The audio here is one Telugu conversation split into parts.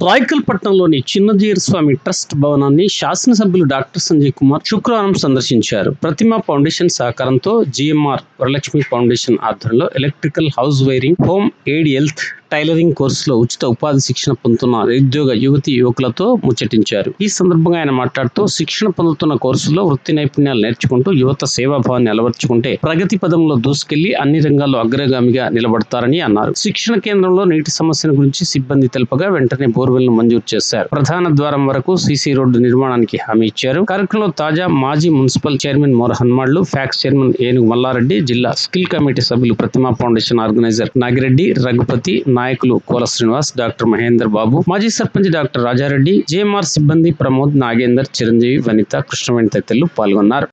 రాయకల్పట్నంలోని చిన్నజీర స్వామి ట్రస్ట్ భవనాన్ని శాసనసభ్యులు డాక్టర్ సంజయ్ కుమార్ శుక్రవారం సందర్శించారు. ప్రతిమ ఫౌండేషన్ సహకారంతో జిఎంఆర్ వరలక్ష్మి ఫౌండేషన్ ఆధ్వర్యంలో electrical house wiring home aid health tailoring కోర్సులో ఉచిత ఉపాధి శిక్షణ పొందుతున్న నిరుద్యోగ యువతి యువకులతో ముచ్చటించారు. ఈ సందర్భంగా ఆయన మాట్లాడుతూ శిక్షణ పొందుతున్న కోర్సులో వృత్తి నైపుణ్యాలు నేర్చుకుంటూ యువత సేవాభావాన్ని అలవర్చుకుంటే ప్రగతి పదంలో దూసుకెళ్ళి అన్ని రంగాల్లో అగ్రగామిగా నిలబడతారని అన్నారు. శిక్షణ కేంద్రంలో నీటి సమస్యల గురించి సిబ్బంది తెలుపగా వెంటనే బోర్వెల్ను మంజూరు చేశారు. ప్రధాన ద్వారం వరకు సీసీ రోడ్డు నిర్మాణానికి హామీ ఇచ్చారు. కార్యక్రమంలో తాజా మాజీ మున్సిపల్ చైర్మన్ మోరహన్మాళ్ళు ఫ్యాక్స్ చైర్మన్ ఏనుగు మల్లారెడ్డి జిల్లా స్కిల్ కమిటీ సభ్యులు ప్రతిమా ఫౌండేషన్ ఆర్గనైజర్ నాగిరెడ్డి రఘుపతి నాయకులు కోల శ్రీనివాస్ డాక్టర్ మహేందర్ బాబు మాజీ సర్పంచ్ డాక్టర్ రాజారెడ్డి జేఎంఆర్ సిబ్బంది ప్రమోద్ నాగేందర్ చిరంజీవి వనిత కృష్ణవేణి తదితరులు పాల్గొన్నారు.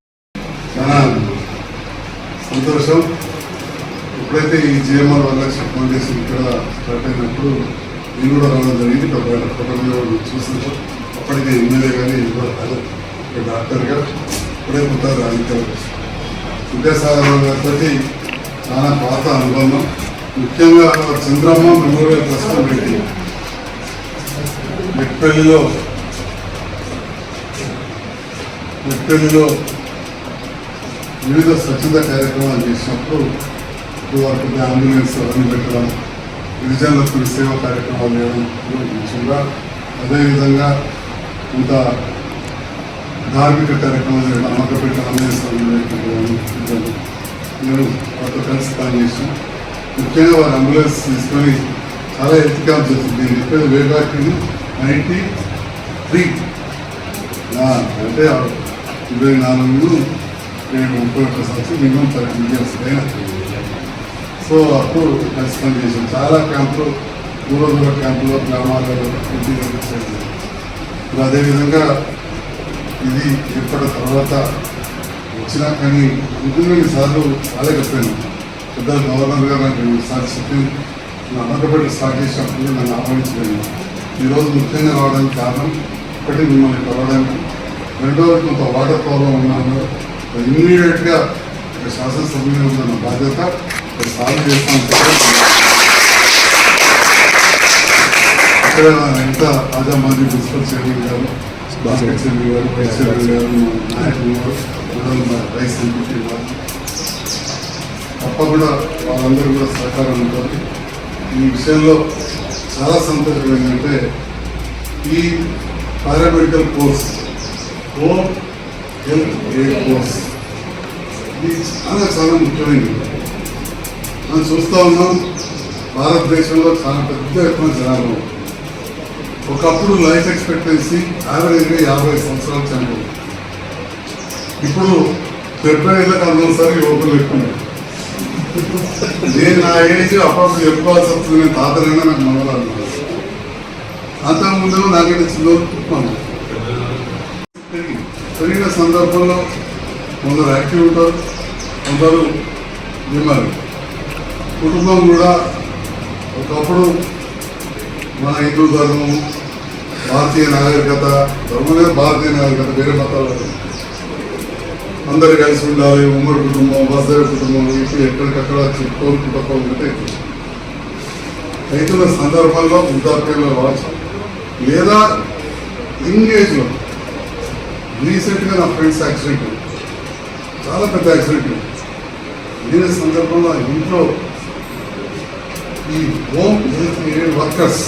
సంతోషం. ఎప్పుడైతే ఈ జిఎంఆర్ వరలక్ష్మి ఫౌండేషన్ ఇక్కడ స్టార్ట్ అయినప్పుడు నేను కూడా రావడం జరిగింది. ఇక్కడ బయట ఫోటోలో చూసినప్పుడు అప్పటికే ఎమ్మెల్యే కానీ ఇది ఇక్కడ డాక్టర్గా ఇప్పుడే పుట్టారు రాజకీయాలు విద్యాసాగర్ గారితో చాలా పాత అనుబంధం. ముఖ్యంగా చంద్రమ్మ మెమోరియల్ ట్రస్ట్ పెట్టి మెట్పల్లిలో మెట్పల్లిలో వివిధ స్వచ్ఛత కార్యక్రమాలు చేసినప్పుడు ఇప్పుడు వారికి అంబులెన్స్ అవన్నీ పెట్టడం గిరిజనులకు సేవా కార్యక్రమాలు చేయడం ముఖ్యంగా అదేవిధంగా కొంత ధార్మిక కార్యక్రమాలు చేయడం అమ్మకపెట్ట అంబులెన్స్ నేను వారితో కలిసి పనిచేసాను. ముఖ్యంగా వారు అంబులెన్స్ తీసుకొని చాలా హెల్త్ క్యాంప్ చేస్తుంది నేను చెప్పేది వే బ్యాక్ నైంటీ త్రీ. అంటే ఇరవై నాలుగు నేను ముప్పై ఒక్క సంవత్సరం మినిమం పది ఇయర్స్ అయినా సో అప్పుడు కలిసి పని చేసాం చాలా క్యాంపులు దూర దూర క్యాంపులో గ్రామాలలో ఇప్పుడు అదేవిధంగా ఇది ఏర్పడిన తర్వాత వచ్చినా కానీ ఇంకొన్ని సార్లు రాలేకపోయాను పెద్దలు గవర్నర్ గారు నాకు సార్ చెప్పింది నా అమ్మకబెట్టి స్టార్ట్ చేసినప్పుడు నన్ను ఆహ్వానించలేదు. ఈరోజు ముఖ్యంగా రావడానికి కారణం ఒకటి మిమ్మల్ని కలవడానికి. రెండోది కొంత వాటర్ ప్రాబ్లం ఉన్నాను. ఇమ్మీడియట్గా శాసనసభ్యులు ఉన్న బాధ్యత సాల్వ్ చేస్తాను. అక్కడ ఎంత తాజా మాజీ ప్రిన్సిపల్ చైర్మన్ గారు బాస్కెట్ చైర్మన్ గారు వైస్ చైర్మన్ గారు నాయకులు గారు రైస్ ఎంపీ గారు తప్పకుండా వాళ్ళందరూ కూడా సహకారం ఉంటుంది. ఈ విషయంలో చాలా సంతోషం ఏంటంటే ఈ paramedical course home health aid course ఇది చాలా చాలా ముఖ్యమైనది. మనం చూస్తూ ఉన్నాం భారతదేశంలో చాలా పెద్ద ఎత్తున జనాభా ఒకప్పుడు లైఫ్ ఎక్స్పెక్టెన్సీ యావరేజ్గా యాభై సంవత్సరాలు చనిపోయింది. ఇప్పుడు డెబ్బై ఏళ్ళకి అందరిసారి యువకులు ఎక్కువ ఉన్నారు. నేను నా ఏజ్ అప్పుడు చెప్పుకోవాల్సి వస్తుంది నేను తాతనైనా నాకు మనవరాలు అంతకుముందు నాకైతే చిన్న పెరిగిన సందర్భంలో కొందరు యాక్టివ్ ఉంటారు కొందరు నిమ్మారు కుటుంబం కూడా ఒకప్పుడు మన హిందూ ధర్మం భారతీయ నాగరికత ధర్మమే భారతీయ నాగరికత వేరే మతాలు అందరు కలిసి ఉండాలి ఉమ్మడి కుటుంబం వసర కుటుంబం ఇప్పుడు ఎక్కడికక్కడ చెప్పుకోనుకుంటూ ఉంటే రైతుల సందర్భంలో వృద్ధాప్యంలో కావచ్చు లేదా ఎంగేజ్లో రీసెంట్గా నా ఫ్రెండ్స్ యాక్సిడెంట్. చాలా పెద్ద యాక్సిడెంట్. అయింది. దీని సందర్భంలో ఇంట్లో ఈ హోమ్ హెల్త్ ఎయిడ్ వర్కర్స్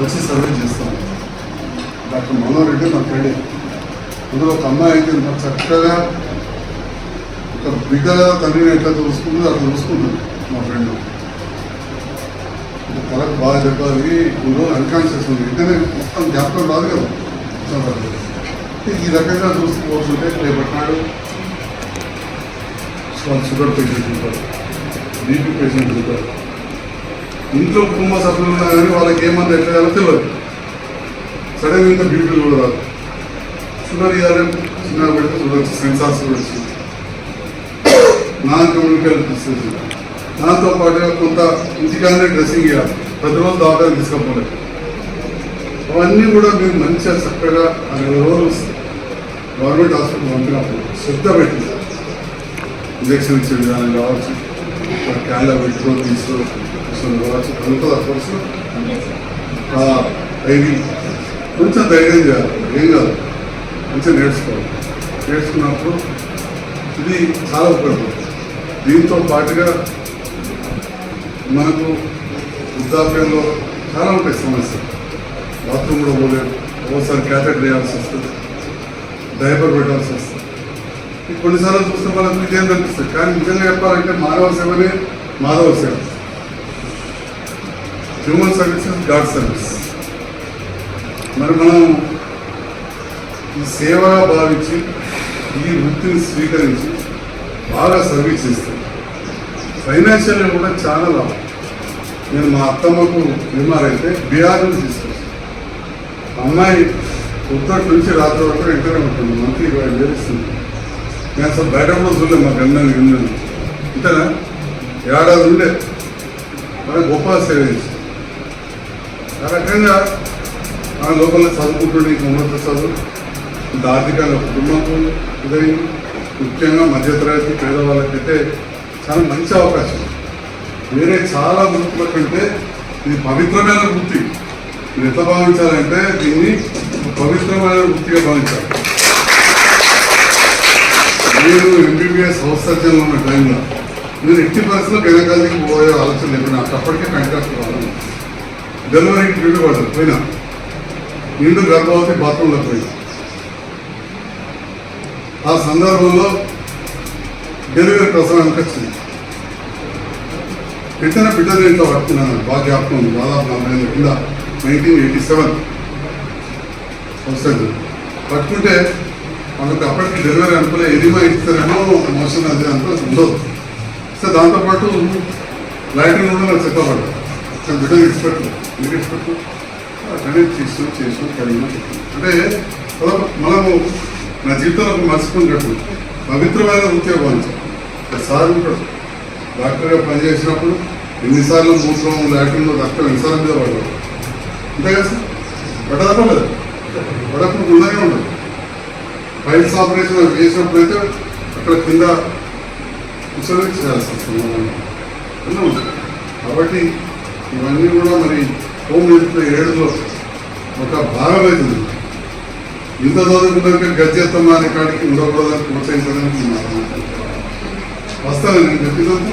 వచ్చి సర్వే చేస్తాను. డాక్టర్ మనోహర్ రెడ్డి నా ఫ్రెండ్ ఇందులో ఒక అమ్మాయి అయితే చక్కగా ఒక బిడ్డగా తండ్రిని ఎట్లా చూసుకుందో అట్లా చూసుకుంటుంది మా ఫ్రెండ్ తలకు బాగా చెప్పాలి ఇందులో అన్కాన్షియస్ ఉంది. ఎందుకంటే మొత్తం జ్ఞాపకం రాదు కదా. ఈ రకంగా చూసుకోవాల్సింటే రేపటి నాడు షుగర్ పేషెంట్ ఉంటారు బీపీ పేషెంట్ ఉంటారు ఇంట్లో కుటుంబ సభ్యులు ఉన్నా కానీ వాళ్ళకి ఏమన్నా ఎట్లా తెలియదు. సడన్ ఇంకా బీపీలు కూడా రాదు. షుగర్ ఇవ్వాలి చిన్న పెడితే చూడవచ్చు సెన్సార్స్ చూడవచ్చు నాన్ కమ్యూనికేట్ డిస్టెన్స్ దాంతో పాటుగా కొంత ఇంటికానే డ్రెస్సింగ్ ఇవ్వాలి ప్రతిరోజు దావడానికి తీసుకపోలేదు అవన్నీ కూడా మీరు మంచిగా చక్కగా ఆ రోజులు గవర్నమెంట్ హాస్పిటల్ పంపినప్పుడు శ్రద్ధ పెట్టింది ఇంజక్షన్ ఇచ్చే విధానం కావచ్చు క్యాన్లో పెట్టుకో తీసుకొని కావచ్చు అంతా కోర్సు ఆ ఐడి కొంచెం ధైర్యం చేయాలి. ఏం కాదు. మంచిగా నేర్చుకోవాలి. నేర్చుకున్నప్పుడు ఇది చాలా ఉపయోగపడుతుంది. దీంతో పాటుగా మనకు వృద్ధాప్యంలో చాలా ఉంటాయి సమస్యలు. బాత్రూమ్ కూడా పోలేదు. ఒకసారి క్యాథెట్ వేయాల్సి వస్తుంది. డైపర్ పెట్టాల్సి వస్తుంది. కొన్నిసార్లు చూస్తే మనకు విజయం కనిపిస్తుంది? కానీ నిజంగా చెప్పాలంటే మానవ సేవనే మాధవ సేవ. హ్యూమన్ సర్వీసెస్ గాడ్ సర్వీస్ మరి మనం ఈ సేవగా భావించి ఈ వృత్తిని స్వీకరించి బాగా సర్వీస్ చేస్తాను ఫైనాన్షియల్గా కూడా చాలా లాభం. నేను మా అత్తమ్మకు బీమార్ అయితే బీహార్ నుంచి తీసుకొచ్చాను. అమ్మాయి పొద్దుటి నుంచి రాత్రి వరకు ఇంటనే ఉంటుంది. మంత్లీ ఇరవై వేలు నేను అసలు బయట కూడా చూడలేదు మా గండం గండం ఇంతేనా? ఏడాది ఉండే. మన గొప్ప సేవ చేస్తాం ఆ రకంగా ఆ లోపల చదువుకుంటుండే ఇంకా ఉన్నత చదువు. ఆర్థికంగా కుటుంబంతో ఉదయం ముఖ్యంగా మధ్యతరగతి పేదవాళ్ళకైతే చాలా మంచి అవకాశం. వేరే చాలా వృత్తుల కంటే ఇది పవిత్రమైన వృత్తి. మీరు ఎట్లా భావించాలంటే దీన్ని పవిత్రమైన వృత్తిగా భావించాలి. నేను ఎంబీబీఎస్ హౌస్ సర్జన్ ఉన్న టైంలో నేను ఎట్టి పరిస్థితుల్లో గైనకాలజీకి పోయే ఆలోచన లేదు నాకు అప్పటికే కంటాక్ట్ కావాలి డెలివరీకి డ్యూటీ పడదు పోయినా నిండు గర్భవతి బాత్రూంలో పోయినా ఆ సందర్భంలో డెలివరీ ప్రసవానికి వచ్చింది. పెట్టిన బిడ్డలు ఇంట్లో పట్టుకున్నాను. బాగా జ్ఞాపకం ఉంది దాదాపు నలభై ఏళ్ళ కింద నైన్టీన్ ఎయిటీ సెవెన్ వస్తుంది. పట్టుకుంటే మనకు అప్పటికి డెలివరీ అనుకునే ఎదిమా ఇస్తారేమో మోషన్ అది అంతా ఉండదు. సో దాంతోపాటు లైటింగ్ కూడా నాకు చెప్పబడ్డా కానీ బిడ్డ ఇచ్చిపెట్టు ఎందుకు ఇచ్చిపెట్టు. అక్కడే చేస్తూ చేసు కలిగిన అంటే మనము నా జీవితంలో మర్చిపోయినట్టు పవిత్రమైన ఉద్యోగం సార్ ఉంటాడు. డాక్టర్గా పనిచేసినప్పుడు ఎన్నిసార్లు మూత్రం లాట్రిన్లో డాక్టర్ ఎన్నిసార్లు మీద పడ్డాడు. అంతే కదా సార్? పడ్డదా పడలేదు పడకుండా ఉండనే ఉండదు. ఫైల్స్ ఆపరేషన్ చేసినప్పుడు అయితే అక్కడ కింద కూర్చొని చేయాల్సి కాబట్టి ఇవన్నీ కూడా మరి హోమ్ మినిస్టర్ ఏడులో ఒక భాగమైంది ఇంత చదువుకున్నాక గజ్జెత్తమ్మ అనే కాడికి ఉండకూడదని ప్రోత్సహించడానికి వస్తాను నేను చెప్పినంత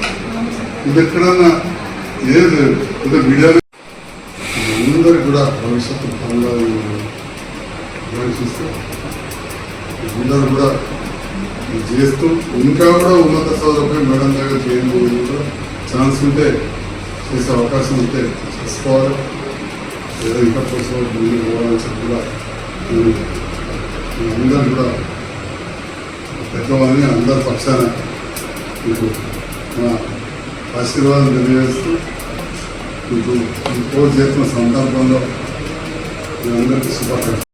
ఇది ఎక్కడన్నా ఏది లేదు. ఇది మీడియాలో అందరికి కూడా భవిష్యత్తు బాగుండాలని ఆలోచిస్తూ అందరూ కూడా చేస్తూ ఇంకా కూడా ఉన్నత చదువుపై మేడం దగ్గర చేయండి కూడా ఛాన్స్ ఉంటే చేసే అవకాశం ఉంటే చేసుకోవాలి. లేదా ఇంకా చూసుకోవాలి ముందుకు కూడా నేను అందరూ కూడా పెద్దవాళ్ళని అందరి పక్షాన మీకు నా ఆశీర్వాదం తెలియజేస్తూ మీకు ఈ చేసిన సందర్భంలో మీ అందరికీ శుభాకాంక్షలు.